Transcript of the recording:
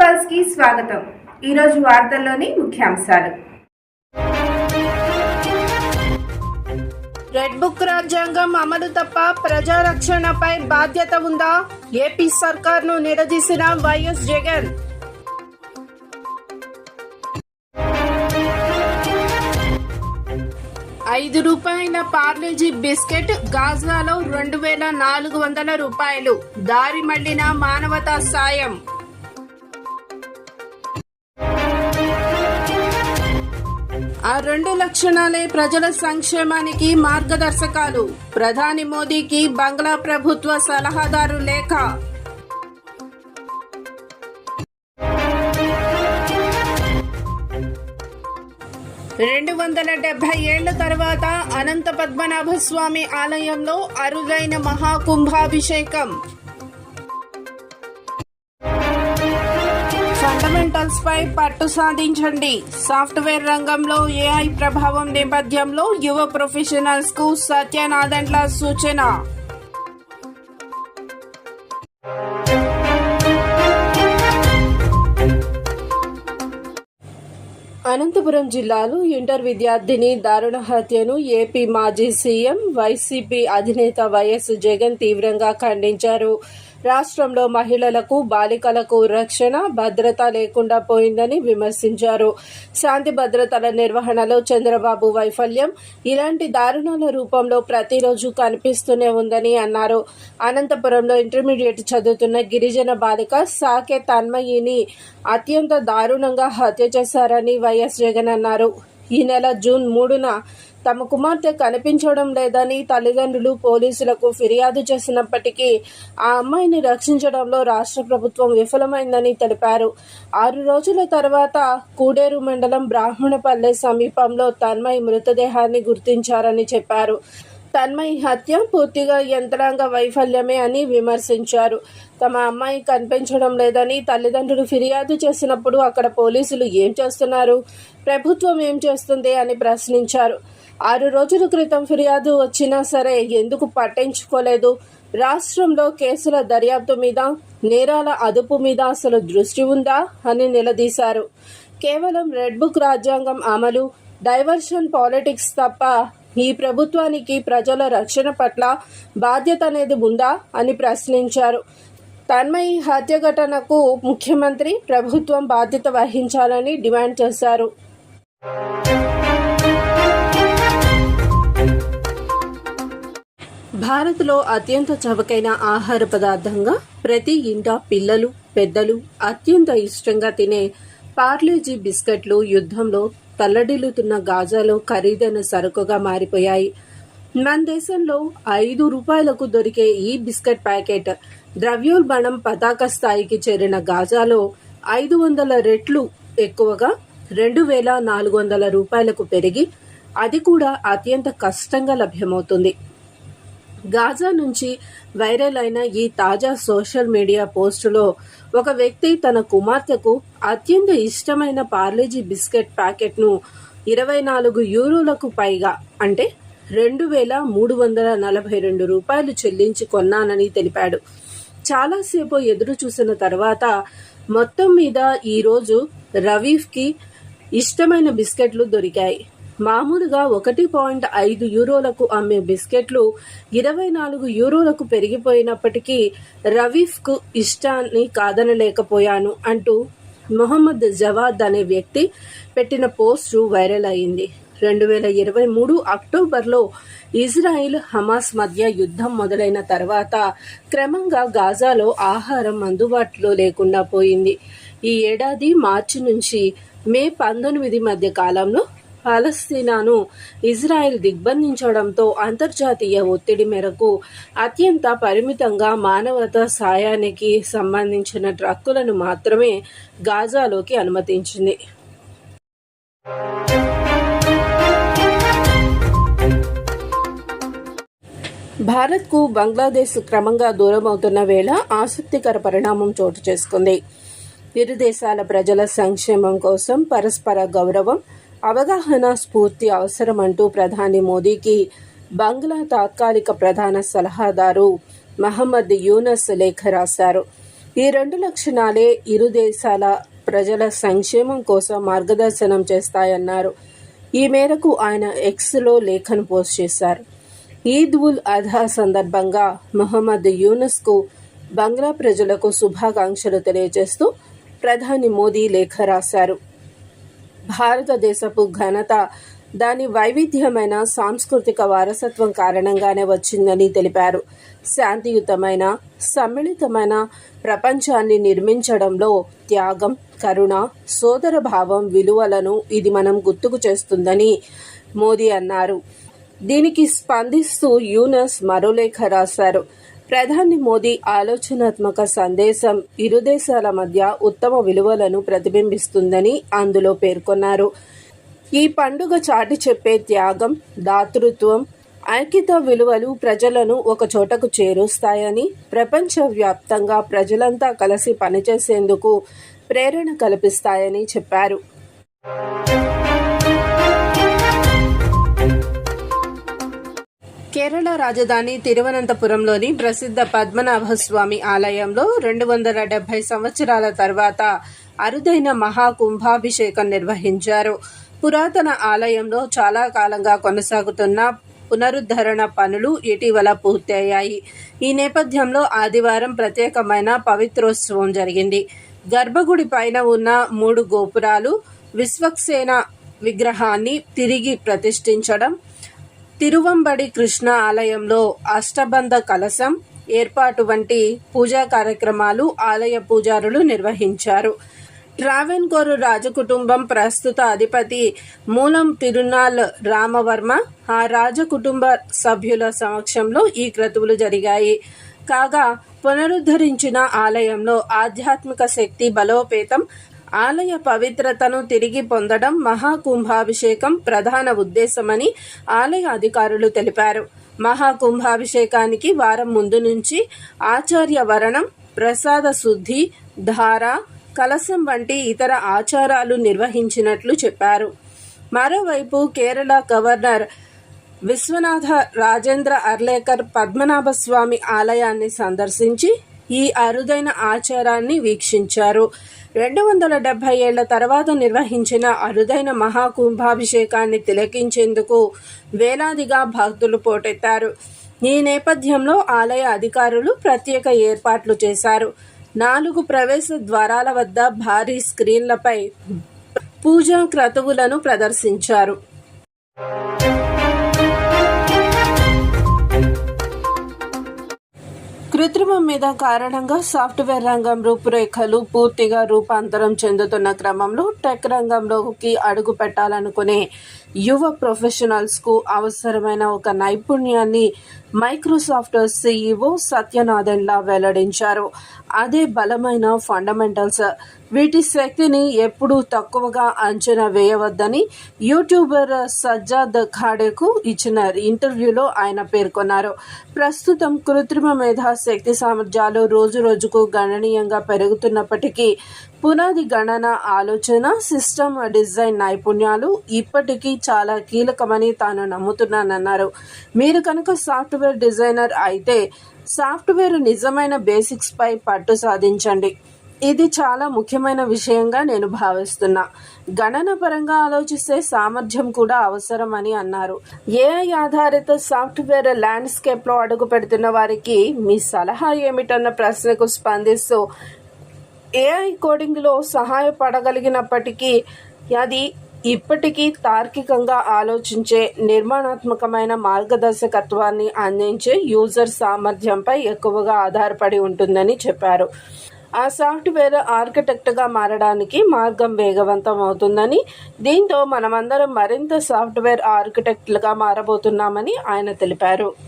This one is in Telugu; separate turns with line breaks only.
పల్స్కి స్వాగతం. ఈరోజు వార్తల్లోని ముఖ్యాంశాలు.
రెడ్ బుక్ రాజ్యాంగం అమలు తప్ప ప్రజారక్షణపై బాధ్యత ఉందా? ఏపీ సర్కార్ను నిలదీసిన వైఎస్ జగన్. ఐదు రూపాయల పార్లేజీ బిస్కెట్ గాజాలో రెండు వేల నాలుగు వందల రూపాయలు. దారి మళ్ళిన మానవతా సాయం. ఆ రెండు లక్షణాలే ప్రజల సంక్షేమానికి మార్గదర్శకాలు. ప్రధాని మోదీకి బంగ్లా ప్రభుత్వ సలహాదారు లేఖ. రెండు వందల డెబ్బై ఏళ్ళ తర్వాత అనంత పద్మనాభ స్వామి ఆలయంలో అరుదైన మహాకుంభాభిషేకం. ఫండమెంటల్స్ పై పట్టు సాధించండి. సాఫ్ట్వేర్ రంగంలో ఏఐ ప్రభావం నేపథ్యంలో యువ ప్రొఫెషనల్స్కు సత్యనాథన్ల సూచన. అనంతపురం జిల్లాలో ఇంటర్ విద్యార్థిని దారుణ హత్యను ఏపీ మాజీ సీఎం వైసీపీ అధినేత వైఎస్ జగన్ తీవ్రంగా ఖండించారు. రాష్ట్రంలో మహిళలకు బాలికలకు రక్షణ భద్రత లేకుండా పోయిందని విమర్శించారు. శాంతి భద్రతల నిర్వహణలో చంద్రబాబు వైఫల్యం ఇలాంటి దారుణాల రూపంలో ప్రతిరోజు కనిపిస్తూనే ఉందని అన్నారు. అనంతపురంలో ఇంటర్మీడియట్ చదువుతున్న గిరిజన బాలిక సాకే తన్మయిని అత్యంత దారుణంగా హత్య చేశారని వైఎస్ జగన్ అన్నారు. ఈ నెల జూన్ మూడున తమ కుమార్తె కనిపించడం లేదని తల్లిదండ్రులు పోలీసులకు ఫిర్యాదు చేసినప్పటికీ ఆ అమ్మాయిని రక్షించడంలో రాష్ట్ర ప్రభుత్వం విఫలమైందని తెలిపారు. ఆరు రోజుల తర్వాత కూడేరు మండలం బ్రాహ్మణపల్లె సమీపంలో తన్మయ్ మృతదేహాన్ని గుర్తించారని చెప్పారు. తన్మయ్ హత్య పూర్తిగా యంత్రాంగ వైఫల్యమే అని విమర్శించారు. తమ అమ్మాయి కనిపించడం లేదని తల్లిదండ్రులు ఫిర్యాదు చేసినప్పుడు అక్కడ పోలీసులు ఏం చేస్తున్నారు? ప్రభుత్వం ఏం చేస్తుంది అని ప్రశ్నించారు. ఆరు రోజుల క్రితం ఫిర్యాదు వచ్చినా సరే ఎందుకు పట్టించుకోలేదు? రాష్ట్రంలో కేసుల దర్యాప్తు మీద నేరాల అదుపు మీద అసలు దృష్టి ఉందా అని నిలదీశారు. కేవలం రెడ్ బుక్ రాజ్యాంగం అమలు డైవర్షన్ పాలిటిక్స్ తప్ప ఈ ప్రభుత్వానికి ప్రజల రక్షణ పట్ల బాధ్యత అనేది ఉందా అని ప్రశ్నించారు. తన్మయి హత్య ఘటనకు ముఖ్యమంత్రి ప్రభుత్వం బాధ్యత వహించాలని డిమాండ్ చేశారు. భారత్లో అత్యంత చవకైన ఆహార పదార్థంగా ప్రతి ఇంట పిల్లలు పెద్దలు అత్యంత ఇష్టంగా తినే పార్లేజీ బిస్కెట్లు యుద్ధంలో తల్లడిల్లుతున్న గాజాలో ఖరీదైన సరుకుగా మారిపోయాయి. మన దేశంలో ఐదు రూపాయలకు దొరికే ఈ బిస్కెట్ ప్యాకెట్ ద్రవ్యోల్బణం పతాక స్థాయికి చేరిన గాజాలో ఐదు వందల రెట్లు ఎక్కువగా రెండు వేల నాలుగు వందల రూపాయలకు పెరిగి అది కూడా అత్యంత కష్టంగా లభ్యమవుతుంది. గాజా నుంచి వైరల్ అయిన ఈ తాజా సోషల్ మీడియా పోస్టులో ఒక వ్యక్తి తన కుమార్తెకు అత్యంత ఇష్టమైన పార్లేజీ బిస్కెట్ ప్యాకెట్ను ఇరవై నాలుగు యూరోలకు పైగా అంటే రెండు వేల మూడు వందల నలభై రెండు రూపాయలు చెల్లించి కొన్నానని తెలిపాడు. చాలాసేపు ఎదురు చూసిన తర్వాత మొత్తం మీద ఈరోజు రవీఫ్కి ఇష్టమైన బిస్కెట్లు దొరికాయి. మామూలుగా ఒకటి పాయింట్ ఐదు యూరోలకు అమ్మే బిస్కెట్లు ఇరవై నాలుగు యూరోలకు పెరిగిపోయినప్పటికీ రవీఫ్కు ఇష్టాన్ని కాదనలేకపోయాను అంటూ మొహమ్మద్ జవాద్ అనే వ్యక్తి పెట్టిన పోస్టు వైరల్ అయింది. రెండు వేల ఇరవై మూడు అక్టోబర్లో ఇజ్రాయిల్ హమాస్ మధ్య యుద్ధం మొదలైన తర్వాత క్రమంగా గాజాలో ఆహారం అందుబాటులో లేకుండా పోయింది. ఈ ఏడాది మార్చి నుంచి మే పంతొమ్మిది మధ్య కాలంలో పాలస్తీనాను ఇజ్రాయెల్ దిగ్బంధించడంతో అంతర్జాతీయ ఒత్తిడి మేరకు అత్యంత పరిమితంగా మానవతా సాయానికి సంబంధించిన ట్రక్కులను మాత్రమే గాజాలోకి అనుమతించింది. భారత్కు బంగ్లాదేశ్ క్రమంగా దూరమవుతున్న వేళ ఆసక్తికర పరిణామం చోటు చేసుకుంది. ఇరు దేశాల ప్రజల సంక్షేమం కోసం పరస్పర గౌరవం అవగాహన స్ఫూర్తి అవసరమంటూ ప్రధాని మోదీకి బంగ్లా తాత్కాలిక ప్రధాన సలహాదారు మహమ్మద్ యూనస్ లేఖ రాశారు. ఈ రెండు లక్షణాలే ఇరు దేశాల ప్రజల సంక్షేమం కోసం మార్గదర్శనం చేస్తాయన్నారు. ఈ మేరకు ఆయన ఎక్స్లో లేఖను పోస్ట్ చేశారు. ఈద్ ఉల్ అధా సందర్భంగా మొహమ్మద్ యూనస్కు బంగ్లా ప్రజలకు శుభాకాంక్షలు తెలియజేస్తూ ప్రధాని మోదీ లేఖ రాశారు. భారతదేశపు ఘనత దాని వైవిధ్యమైన సాంస్కృతిక వారసత్వం కారణంగానే వచ్చిందని తెలిపారు. శాంతియుతమైన సమ్మిళితమైన ప్రపంచాన్ని నిర్మించడంలో త్యాగం కరుణ సోదర భావం విలువలను ఇది మనం గుర్తుకు చేస్తుందని మోదీ అన్నారు. దీనికి స్పందిస్తూ యూనస్ మరో లేఖ రాశారు. ప్రధాని మోదీ ఆలోచనాత్మక సందేశం ఇరు దేశాల మధ్య ఉత్తమ విలువలను ప్రతిబింబిస్తుందని అందులో పేర్కొన్నారు. ఈ పండుగ చాటి చెప్పే త్యాగం దాతృత్వం ఐక్యత విలువలు ప్రజలను ఒక చోటకు చేరుస్తాయని ప్రపంచవ్యాప్తంగా ప్రజలంతా కలిసి పనిచేసేందుకు ప్రేరణ కల్పిస్తాయని చెప్పారు. కేరళ రాజధాని తిరువనంతపురంలోని ప్రసిద్ధ పద్మనాభస్వామి ఆలయంలో రెండు వందల డెబ్బై సంవత్సరాల తర్వాత అరుదైన మహాకుంభాభిషేకం నిర్వహించారు. పురాతన ఆలయంలో చాలా కాలంగా కొనసాగుతున్న పునరుద్ధరణ పనులు ఇటీవల పూర్తయ్యాయి. ఈ నేపథ్యంలో ఆదివారం ప్రత్యేకమైన పవిత్రోత్సవం జరిగింది. గర్భగుడి పైన ఉన్న మూడు గోపురాలు విశ్వక్సేన విగ్రహాన్ని తిరిగి ప్రతిష్ఠించడం తిరువంబడి కృష్ణ ఆలయంలో అష్టబంధ కలశం ఏర్పాటు వంటి పూజా కార్యక్రమాలు ఆలయ పూజారులు నిర్వహించారు. ట్రావెన్కోరు రాజకుటుంబం ప్రస్తుత అధిపతి మూలం తిరునాల్ రామవర్మ ఆ రాజకుటుంబ సభ్యుల సమక్షంలో ఈ క్రతువులు జరిగాయి. కాగా పునరుద్ధరించిన ఆలయంలో ఆధ్యాత్మిక శక్తి బలోపేతం ఆలయ పవిత్రతను తిరిగి పొందడం మహాకుంభాభిషేకం ప్రధాన ఉద్దేశమని ఆలయ అధికారులు తెలిపారు. మహాకుంభాభిషేకానికి వారం ముందు నుంచి ఆచార్య వరణం ప్రసాద శుద్ధి ధార కలశం వంటి ఇతర ఆచారాలు నిర్వహించినట్లు చెప్పారు. మరోవైపు కేరళ గవర్నర్ విశ్వనాథ రాజేంద్ర అర్లేకర్ పద్మనాభస్వామి ఆలయాన్ని సందర్శించి ఈ అరుదైన ఆచారాన్ని వీక్షించారు. రెండు వందల డెబ్బై ఏళ్ళ తర్వాత నిర్వహించిన అరుదైన మహాకుంభాభిషేకాన్ని తిలకించేందుకు వేలాదిగా భక్తులు పోటెత్తారు. ఈ నేపథ్యంలో ఆలయ అధికారులు ప్రత్యేక ఏర్పాట్లు చేశారు. నాలుగు ప్రవేశ ద్వారాల వద్ద భారీ స్క్రీన్లపై పూజా క్రతువులను ప్రదర్శించారు. కృత్రిమం మీద కారణంగా సాఫ్ట్వేర్ రంగం రూపురేఖలు పూర్తిగా రూపాంతరం చెందుతున్న క్రమంలో టెక్ రంగంలోకి అడుగు పెట్టాలనుకునే యువ ప్రొఫెషనల్స్కు అవసరమైన ఒక నైపుణ్యాన్ని మైక్రోసాఫ్ట్ సీఈఓ సత్యనాథన్లా వెల్లడించారు. అదే బలమైన ఫండమెంటల్స్. వీటి శక్తిని ఎప్పుడూ తక్కువగా అంచనా వేయవద్దని యూట్యూబర్ సజ్జాద్ ఖాడేకు ఇచ్చిన ఇంటర్వ్యూలో ఆయన పేర్కొన్నారు. ప్రస్తుతం కృత్రిమ మేధా శక్తి సామర్థ్యాలు రోజు రోజుకు గణనీయంగా పెరుగుతున్నప్పటికీ పునాది గణన ఆలోచన సిస్టమ్ డిజైన్ నైపుణ్యాలు ఇప్పటికీ చాలా కీలకమని తాను నమ్ముతున్నానన్నారు. మీరు కనుక సాఫ్ట్వేర్ డిజైనర్ అయితే సాఫ్ట్వేర్ నిజమైన బేసిక్స్ పై పట్టు సాధించండి. ఇది చాలా ముఖ్యమైన విషయంగా నేను భావిస్తున్నా. గణన పరంగా ఆలోచిస్తే సామర్థ్యం కూడా అవసరమని అన్నారు. ఏఐ ఆధారిత సాఫ్ట్వేర్ ల్యాండ్స్కేప్లో అడుగు పెడుతున్న వారికి మీ సలహా ఏమిటన్న ప్రశ్నకు స్పందిస్తూ ఏఐ కోడింగ్లో సహాయపడగలిగినప్పటికీ అది ఇప్పటికీ తార్కికంగా ఆలోచించే నిర్మాణాత్మకమైన మార్గదర్శకత్వాన్ని అందించే యూజర్ సామర్థ్యంపై ఎక్కువగా ఆధారపడి ఉంటుందని చెప్పారు. ఆ సాఫ్ట్వేర్ ఆర్కిటెక్ట్గా మారడానికి మార్గం వేగవంతం అవుతుందని దీంతో మనమందరం మరింత సాఫ్ట్వేర్ ఆర్కిటెక్ట్లుగా మారబోతున్నామని ఆయన తెలిపారు.